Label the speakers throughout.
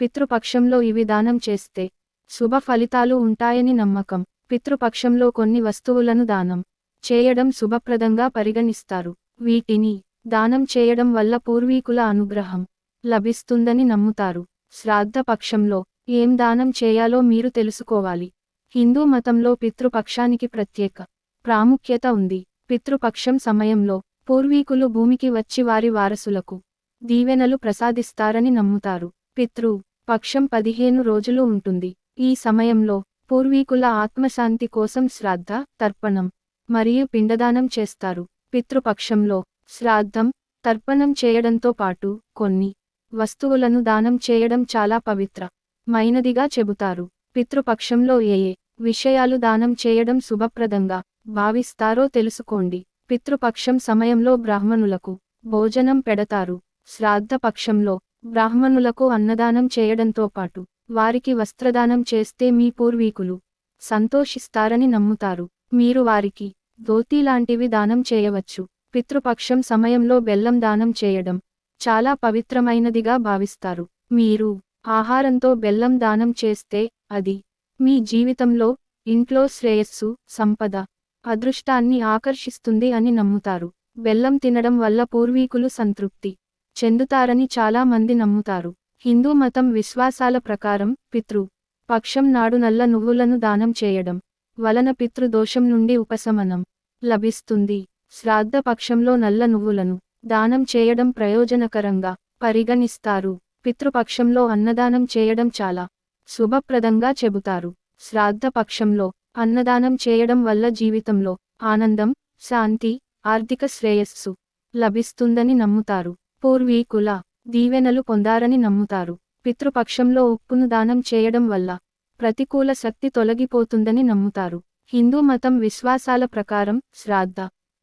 Speaker 1: పితృపక్షంలో ఇవి దానం చేస్తే శుభ ఫలితాలు ఉంటాయని నమ్మకం. పితృపక్షంలో కొన్ని వస్తువులను దానం చేయడం శుభప్రదంగా పరిగణిస్తారు. వీటిని దానం చేయడం వల్ల పూర్వీకుల అనుగ్రహం లభిస్తుందని నమ్ముతారు. శ్రాద్ధ పక్షంలో ఏం దానం చేయాలో మీరు తెలుసుకోవాలి. హిందూ మతంలో పితృపక్షానికి ప్రత్యేక ప్రాముఖ్యత ఉంది. పితృపక్షం సమయంలో పూర్వీకులు భూమికి వచ్చి వారి వారసులకు దీవెనలు ప్రసాదిస్తారని నమ్ముతారు. పితృ పక్షం పదిహేను రోజులు ఉంటుంది. ఈ సమయంలో పూర్వీకుల ఆత్మశాంతి కోసం శ్రాద్ధ తర్పణం మరియు పిండదానం చేస్తారు. పితృపక్షంలో శ్రాద్ధం తర్పణం చేయడంతో పాటు కొన్ని వస్తువులను దానం చేయడం చాలా పవిత్ర మైనదిగా చెబుతారు. పితృపక్షంలో ఏ ఏ విషయాలు దానం చేయడం శుభప్రదంగా భావిస్తారో తెలుసుకోండి. పితృపక్షం సమయంలో బ్రాహ్మణులకు భోజనం పెడతారు. శ్రాద్ధ పక్షంలో బ్రాహ్మణులకు అన్నదానం చేయడంతో పాటు వారికి వస్త్రదానం చేస్తే మీ పూర్వీకులు సంతోషిస్తారని నమ్ముతారు. మీరు వారికి ధోతి లాంటివి దానం చేయవచ్చు. పితృపక్షం సమయంలో బెల్లం దానం చేయడం చాలా పవిత్రమైనదిగా భావిస్తారు. మీరు ఆహారంతో బెల్లం దానం చేస్తే అది మీ జీవితంలో ఇంట్లో శ్రేయస్సు సంపద అదృష్టాన్ని ఆకర్షిస్తుంది అని నమ్ముతారు. బెల్లం తినడం వల్ల పూర్వీకులు సంతృప్తి చెందుతారని చాలా మంది నమ్ముతారు. హిందూ మతం విశ్వాసాల ప్రకారం పితృ పక్షం నాడు నల్ల నువ్వులను దానం చేయడం వలన పితృదోషం నుండి ఉపశమనం లభిస్తుంది. శ్రాద్ధ పక్షంలో నల్ల నువ్వులను దానం చేయడం ప్రయోజనకరంగా పరిగణిస్తారు. పితృపక్షంలో అన్నదానం చేయడం చాలా శుభప్రదంగా చెబుతారు. శ్రాద్ధ పక్షంలో అన్నదానం చేయడం వల్ల జీవితంలో ఆనందం శాంతి ఆర్థిక శ్రేయస్సు లభిస్తుందని నమ్ముతారు. పూర్వీకుల దీవెనలు పొందారని నమ్ముతారు. పితృపక్షంలో ఉప్పును దానం చేయడం వల్ల ప్రతికూల శక్తి తొలగిపోతుందని నమ్ముతారు. హిందూ మతం విశ్వాసాల ప్రకారం శ్రాద్ధ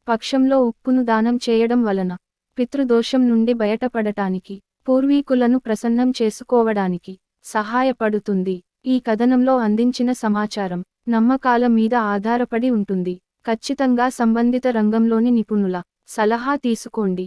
Speaker 1: పక్షంలో ఉప్పును దానం చేయడం వలన పితృదోషం నుండి బయటపడటానికి పూర్వీకులను ప్రసన్నం చేసుకోవడానికి సహాయపడుతుంది. ఈ కథనంలో అందించిన సమాచారం నమ్మకాల మీద ఆధారపడి ఉంటుంది. ఖచ్చితంగా సంబంధిత రంగంలోని నిపుణుల సలహా తీసుకోండి.